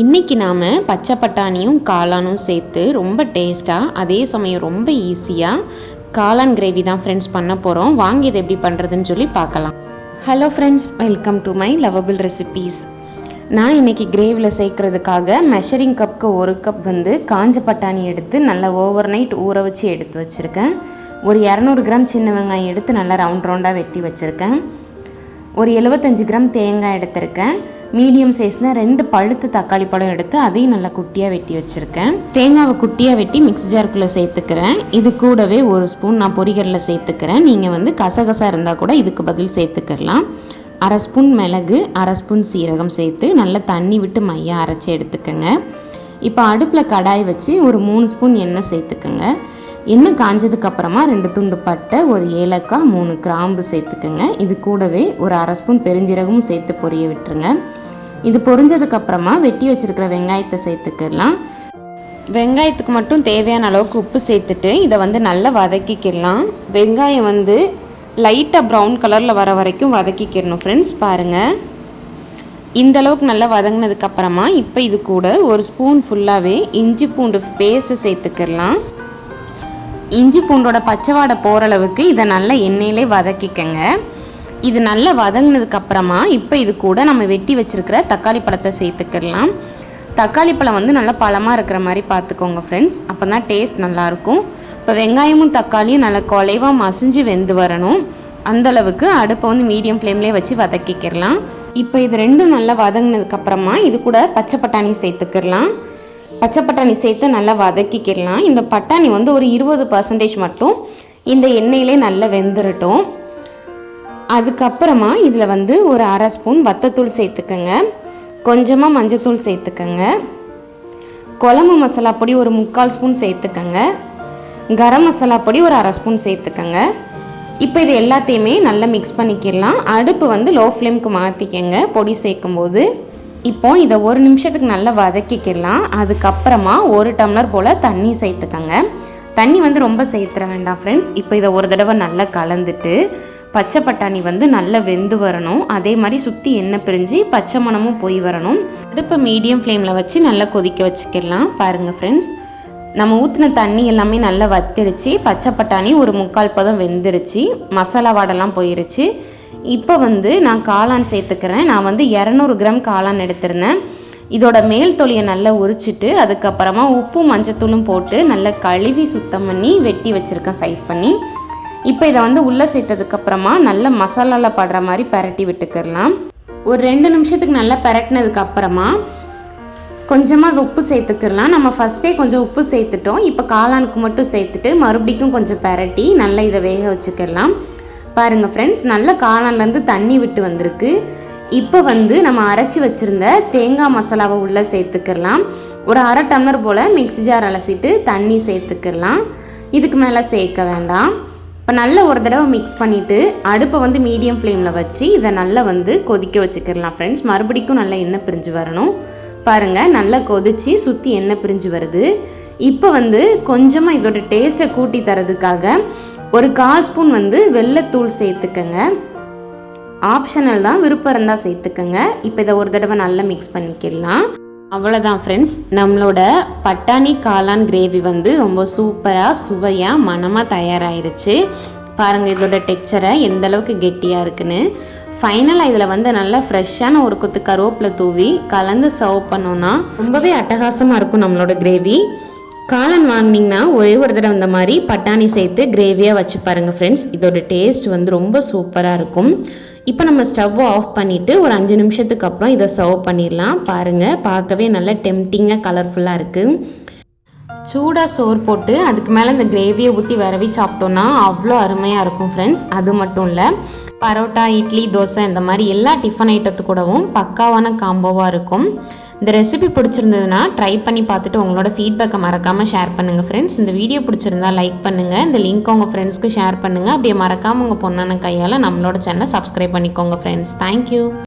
இன்றைக்கி நாம் பச்சை பட்டாணியும் காளானும் சேர்த்து ரொம்ப டேஸ்ட்டாக அதே சமயம் ரொம்ப ஈஸியாக காளான் கிரேவி தான் ஃப்ரெண்ட்ஸ் பண்ண போகிறோம் வாங்கி இது எப்படி பண்ணுறதுன்னு சொல்லி பார்க்கலாம். Hello friends welcome to my lovable recipes நான் இன்றைக்கி கிரேவியில் சேர்க்குறதுக்காக மெஷரிங் கப்புக்கு ஒரு கப் வந்து காஞ்ச பட்டாணி எடுத்து நல்லா ஓவர் நைட் ஊற வச்சு எடுத்து வச்சுருக்கேன். ஒரு இரநூறு கிராம் சின்ன வெங்காயம் எடுத்து நல்லா ரவுண்ட் ரவுண்டாக வெட்டி வச்சுருக்கேன். ஒரு எழுபத்தஞ்சு கிராம் தேங்காய் எடுத்திருக்கேன். மீடியம் சைஸில் ரெண்டு பழுத்து தக்காளி பழம் எடுத்து அதையும் நல்லா குட்டியாக வெட்டி வச்சுருக்கேன். தேங்காவை குட்டியாக வெட்டி மிக்ஸ் ஜாருக்குள்ளே சேர்த்துக்கிறேன். இது கூடவே ஒரு ஸ்பூன் நான் பொரிகரில் சேர்த்துக்கிறேன். நீங்கள் வந்து கசகசா இருந்தால் கூட இதுக்கு பதில் சேர்த்துக்கலாம். அரை ஸ்பூன் மிளகு அரை ஸ்பூன் சீரகம் சேர்த்து நல்லா தண்ணி விட்டு மையாக அரைச்சி எடுத்துக்கோங்க. இப்போ அடுப்பில் கடாய் வச்சு ஒரு மூணு ஸ்பூன் எண்ணெய் சேர்த்துக்கோங்க. எண்ணெய் காஞ்சதுக்கு அப்புறமா ரெண்டு துண்டு பட்டை ஒரு ஏலக்காய் மூணு கிராம்பு சேர்த்துக்கோங்க. இது கூடவே ஒரு அரை ஸ்பூன் பெருஞ்சீரகமும் சேர்த்து பொரிய விட்டுருங்க. இது பொரிஞ்சதுக்கு அப்புறமா வெட்டி வச்சிருக்கிற வெங்காயத்தை சேர்த்துக்கலாம் வெங்காயத்துக்கு மட்டும் தேவையான அளவுக்கு உப்பு சேர்த்துட்டு இதை வந்து நல்லா வதக்கிக்கிடலாம். வெங்காயம் வந்து லைட்டாக ப்ரௌன் கலரில் வர வரைக்கும் வதக்கிக்கிடணும் ஃப்ரெண்ட்ஸ் பாருங்கள் இந்த அளவுக்கு நல்லா வதங்கினதுக்கப்புறமா இப்போ இது கூட ஒரு ஸ்பூன் ஃபுல்லாகவே இஞ்சி பூண்டு பேஸ்ட்டு சேர்த்துக்கிடலாம். இஞ்சி பூண்டோட பச்சை வாடை போகிற அளவுக்கு இதை நல்லா எண்ணெயிலே வதக்கிக்கங்க. இது நல்லா வதங்கினதுக்கப்புறமா இப்போ இது கூட நம்ம வெட்டி வச்சிருக்கிற தக்காளி பழத்தை சேர்த்துக்கிடலாம். தக்காளி பழம் வந்து நல்லா பழமாக இருக்கிற மாதிரி பார்த்துக்கோங்க ஃப்ரெண்ட்ஸ் அப்போ தான் டேஸ்ட் நல்லாயிருக்கும் இப்போ வெங்காயமும் தக்காளியும் நல்லா குலைவாக மசிஞ்சு வெந்து வரணும். அந்தளவுக்கு அடுப்பை வந்து மீடியம் ஃப்ளேம்லேயே வச்சு வதக்கிக்கிடலாம். இப்போ இது ரெண்டும் நல்லா வதங்கினதுக்கப்புறமா இது கூட பச்சை பட்டாணி சேர்த்துக்கிடலாம். பச்சை பட்டாணி சேர்த்து நல்லா வதக்கிக்கிடலாம் இந்த பட்டாணி வந்து ஒரு இருபது பர்சன்டேஜ் மட்டும் இந்த எண்ணெயிலே நல்லா வெந்துடட்டும் அதுக்கப்புறமா இதில் வந்து ஒரு அரை ஸ்பூன் வத்தத்தூள் சேர்த்துக்கோங்க. கொஞ்சமாக மஞ்சத்தூள் சேர்த்துக்கோங்க. குழம்பு மசாலா பொடி ஒரு முக்கால் ஸ்பூன் சேர்த்துக்கங்க. கரம் மசாலா பொடி ஒரு அரை ஸ்பூன் சேர்த்துக்கோங்க. இப்போ இது எல்லாத்தையுமே நல்லா மிக்ஸ் பண்ணிக்கிடலாம். அடுப்பு வந்து லோ ஃப்ளேம்க்கு மாற்றிக்கங்க பொடி சேர்க்கும்போது. இப்போ இதை ஒரு நிமிஷத்துக்கு நல்லா வதக்கிக்கிடலாம் அதுக்கப்புறமா ஒரு டம்ளர் போல் தண்ணி சேர்த்துக்கங்க. தண்ணி வந்து ரொம்ப சேர்த்துற வேண்டாம் ஃப்ரெண்ட்ஸ் இப்போ இதை ஒரு தடவை நல்லா கலந்துட்டு பச்சை பட்டாணி வந்து நல்லா வெந்து வரணும். அதே மாதிரி சுற்றி எண்ணெய் பிரிஞ்சு பச்சை மணமும் போய் வரணும். அடுப்பை மீடியம் ஃப்ளேமில் வச்சு நல்லா கொதிக்க வச்சுக்கிடலாம் பாருங்கள் ஃப்ரெண்ட்ஸ் நம்ம ஊற்றின தண்ணி எல்லாமே நல்லா வத்திருச்சு. பச்சை பட்டாணி ஒரு முக்கால் பதம் வெந்துருச்சு. மசாலா வாடெல்லாம் போயிருச்சு. இப்போ வந்து நான் காளான் சேர்த்துக்கிறேன். நான் வந்து இரநூறு கிராம் காளான் எடுத்திருந்தேன். இதோட மேல் தொலியை நல்லா உரிச்சிட்டு அதுக்கப்புறமா உப்பும் மஞ்சத்தூளும் போட்டு நல்லா கழுவி சுத்தம் பண்ணி வெட்டி வச்சுருக்கேன் சைஸ் பண்ணி. இப்போ இதை வந்து உள்ளே சேர்த்ததுக்கப்புறமா நல்ல மசாலாவில் படுற மாதிரி பரட்டி விட்டுக்கிடலாம். ஒரு ரெண்டு நிமிஷத்துக்கு நல்லா பரட்டினதுக்கப்புறமா கொஞ்சமாக உப்பு சேர்த்துக்கிடலாம். நம்ம ஃபஸ்ட்டே கொஞ்சம் உப்பு சேர்த்துட்டோம். இப்போ காளானுக்கு மட்டும் சேர்த்துட்டு மறுபடிக்கும் கொஞ்சம் பரட்டி நல்லா இதை வேக வச்சுக்கிடலாம். பாருங்கள் ஃப்ரெண்ட்ஸ் நல்ல காளான்லேருந்து தண்ணி விட்டு வந்திருக்கு. இப்போ வந்து நம்ம அரைச்சி வச்சுருந்த தேங்காய் மசாலாவை உள்ளே சேர்த்துக்கிடலாம் ஒரு அரை டம்ளர் போல் மிக்ஸி ஜார் அலசிட்டு தண்ணி சேர்த்துக்கிடலாம் இதுக்கு மேலே சேர்க்க வேண்டாம். இப்போ நல்லா ஒரு தடவை மிக்ஸ் பண்ணிவிட்டு அடுப்பை வந்து மீடியம் ஃப்ளேமில் வச்சு இதை நல்லா வந்து கொதிக்க வச்சுக்கிடலாம் ஃப்ரெண்ட்ஸ் மறுபடிக்கும் நல்லா எண்ணெய் பிரிஞ்சு வரணும். பாருங்கள் நல்லா கொதித்து சுற்றி எண்ணெய் பிரிஞ்சு வருது. இப்போ வந்து கொஞ்சமாக இதோட டேஸ்ட்டை கூட்டி தரதுக்காக ஒரு கால் ஸ்பூன் வந்து வெள்ளைத்தூள் சேர்த்துக்கங்க. ஆப்ஷனல் தான் விருப்பம் இருந்தால் சேர்த்துக்கங்க. இப்போ இதை ஒரு தடவை நல்லா மிக்ஸ் பண்ணிக்கலாம். அவ்வளோதான் ஃப்ரெண்ட்ஸ் நம்மளோட பட்டாணி காளான் கிரேவி வந்து ரொம்ப சூப்பராக சுவையாக மனமாக தயாராகிருச்சு பாருங்கள் இதோட டெக்ஸ்சரை எந்த அளவுக்கு கெட்டியாக இருக்குன்னு. ஃபைனலாக இதில் வந்து நல்லா ஃப்ரெஷ்ஷான ஒரு கொத்து கருவேப்பிலை தூவி கலந்து சர்வ் பண்ணோன்னா ரொம்பவே அட்டகாசமாக இருக்கும் நம்மளோட கிரேவி காளான் வாங்கினீங்கன்னா ஒரே ஒரு தடவை இந்த மாதிரி பட்டாணி சேர்த்து கிரேவியாக வச்சு பாருங்கள் ஃப்ரெண்ட்ஸ் இதோட டேஸ்ட் வந்து ரொம்ப சூப்பராக இருக்கும். இப்போ நம்ம ஸ்டவ்வை ஆஃப் பண்ணிவிட்டு ஒரு அஞ்சு நிமிஷத்துக்கு அப்புறம் இதை சர்வ் பண்ணிடலாம். பாருங்கள் பார்க்கவே நல்ல டெம்டிங்காக கலர்ஃபுல்லாக இருக்குது சூடாக சோறு போட்டு அதுக்கு மேலே இந்த கிரேவியை ஊற்றி விரவி சாப்பிட்டோன்னா அவ்வளோ அருமையாக இருக்கும் ஃப்ரெண்ட்ஸ் அது மட்டும் இல்லை பரோட்டா இட்லி தோசை இந்த மாதிரி எல்லா டிஃபன் ஐட்டத்து கூடவும் பக்காவான காம்போவாக இருக்கும். இந்த ரெசிபி பிடிச்சிருந்ததுன்னா ட்ரை பண்ணி பார்த்துட்டு உங்களோட ஃபீட்பேக்கை மறக்காமல் ஷேர் பண்ணுங்கள் ஃப்ரெண்ட்ஸ் இந்த வீடியோ பிடிச்சிருந்தா லைக் பண்ணுங்கள் இந்த லிங்க் உங்கள் ஃப்ரெண்ட்ஸ்க்கு ஷேர் பண்ணுங்கள் அப்படியே மறக்காமல் உங்கள் பொண்ணான கையால் நம்மளோட சேனலை சப்ஸ்கிரைப் பண்ணிக்கோங்க ஃப்ரெண்ட்ஸ் தேங்க்யூ